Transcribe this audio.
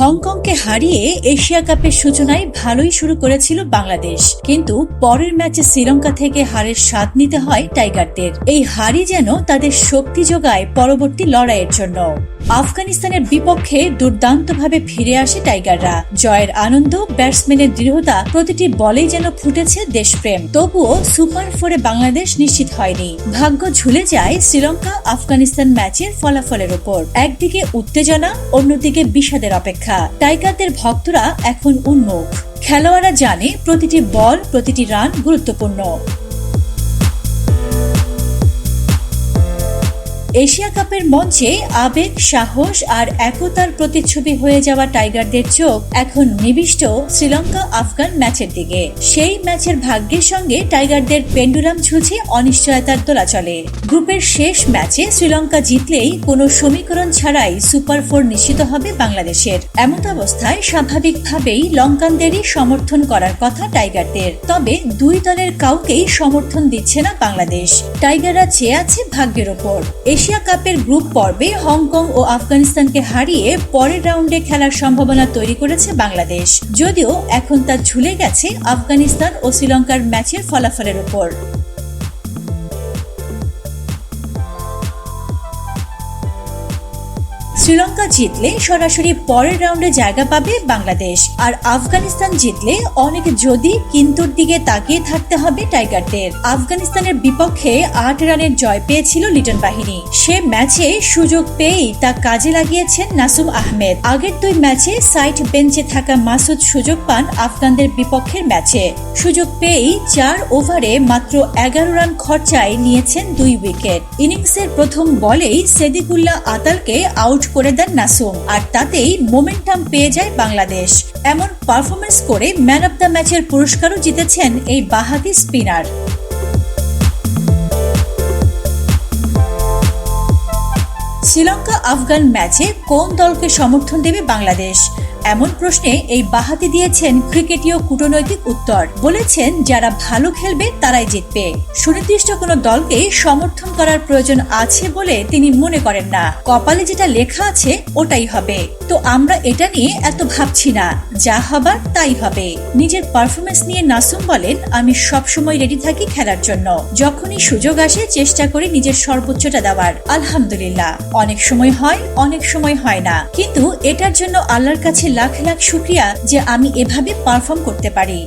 হংকংকে হারিয়ে এশিয়া কাপের সূচনায় ভালোই শুরু করেছিল বাংলাদেশ। কিন্তু পরের ম্যাচে শ্রীলঙ্কা থেকে হারের স্বাদ নিতে হয় টাইগারদের। এই হারই যেন তাদের শক্তি যোগায় পরবর্তী লড়াইয়ের জন্য। আফগানিস্তানের বিপক্ষে দুর্দান্তভাবে ফিরে আসে টাইগাররা। জয়ের আনন্দ, ব্যাটসম্যানের দৃঢ়তা, প্রতিটি বলেই যেন ফুটেছে দেশপ্রেম। তবুও সুপার ফোরে বাংলাদেশ নিশ্চিত হয়নি। ভাগ্য ঝুলে যায় শ্রীলঙ্কা আফগানিস্তান ম্যাচের ফলাফলের উপর একদিকে উত্তেজনা, অন্যদিকে বিষাদের অপেক্ষা। টাইগারদের ভক্তরা এখন উন্মুখ। খেলোয়াড়রা জানে প্রতিটি বল প্রতিটি রান গুরুত্বপূর্ণ। এশিয়া কাপের মঞ্চে আবেগ, সাহস আর একতার প্রতিচ্ছবি হয়ে যাওয়া টাইগারদের চোখ এখন নিবিষ্ট শ্রীলঙ্কা, আফগান ম্যাচের দিকে। সেই ম্যাচের ভাগ্যের সঙ্গে টাইগারদের পেন্ডুলাম ঝুলছে অনিশ্চয়তার তোলা চলে। গ্রুপের শেষ ম্যাচে শ্রীলঙ্কা জিতলেই কোনো সমীকরণ ছাড়াই সুপার ফোর নিশ্চিত হবে বাংলাদেশের। এমন অবস্থায় স্বাভাবিকভাবেই লঙ্কানদেরই সমর্থন করার কথা টাইগারদের। তবে দুই দলের কাউকেই সমর্থন দিচ্ছে না বাংলাদেশ। টাইগাররা চেয়ে আছে ভাগ্যের ওপর। এশিয়া কাপের গ্রুপ পর্বে হংকং ও আফগানিস্তানকে হারিয়ে পরের রাউন্ডে খেলার সম্ভাবনা তৈরি করেছে বাংলাদেশ। যদিও এখন তা ঝুলে গেছে আফগানিস্তান ও শ্রীলঙ্কার ম্যাচের ফলাফলের উপর। শ্রীলঙ্কা জিতলে সরাসরি পরের রাউন্ডে জায়গা পাবে বাংলাদেশ। আর আফগানিস্তান জিতলে অনেক যদি কিন্তুর দিকে তাকিয়ে থাকতে হবে টাইগারদের। আফগানিস্তানের বিপক্ষে আট রানের জয় পেয়েছিল লিটন বাহিনী। সে ম্যাচে সুযোগ পেয়েই তা কাজে লাগিয়েছেন নাসুম আহমেদ। আগের দুই ম্যাচে সাইড বেঞ্চে থাকা মাসুদ সুযোগ পান আফগানদের বিপক্ষের ম্যাচে। সুযোগ পেয়েই চার ওভারে মাত্র এগারো রান খরচায় নিয়েছেন দুই উইকেট। ইনিংসের প্রথম বলেই সেদিকুল্লাহ আতালকে আউট করে দেন নাসুম, আর তাতেই মোমেন্টাম পেয়ে যায় বাংলাদেশ। এমন পারফরমেন্স করে ম্যান অব দ্য ম্যাচের পুরস্কারও জিতেছেন এই বাহাতি স্পিনার। শ্রীলঙ্কা আফগান ম্যাচে কোন দলকে সমর্থন দেবে বাংলাদেশ? এমন প্রশ্নে এই বাহাতি দিয়েছেন ক্রিকেটীয় কূটনৈতিক উত্তর। বলেছেন, যারা ভালো খেলবে, তারাই জিতবে। সুনির্দিষ্ট কোনো দলকে সমর্থন করার প্রয়োজন আছে বলে তিনি মনে করেন না। কপালে যেটা লেখা আছে, ওটাই হবে। তো আমরা এটা নিয়ে এত ভাবছি না। যা হবার, তাই হবে। নিজের পারফরমেন্স নিয়ে নাসুম বলেন, আমি সবসময় রেডি থাকি খেলার জন্য। যখনই সুযোগ আসে, চেষ্টা করি নিজের সর্বোচ্চটা দেওয়ার। আলহামদুলিল্লাহ। অনেক সময় হয়, অনেক সময় হয় না। কিন্তু এটার জন্য আল্লাহর কাছে লাখ লাখ শুক্রিয়া যে আমি এভাবে পারফর্ম করতে পারি।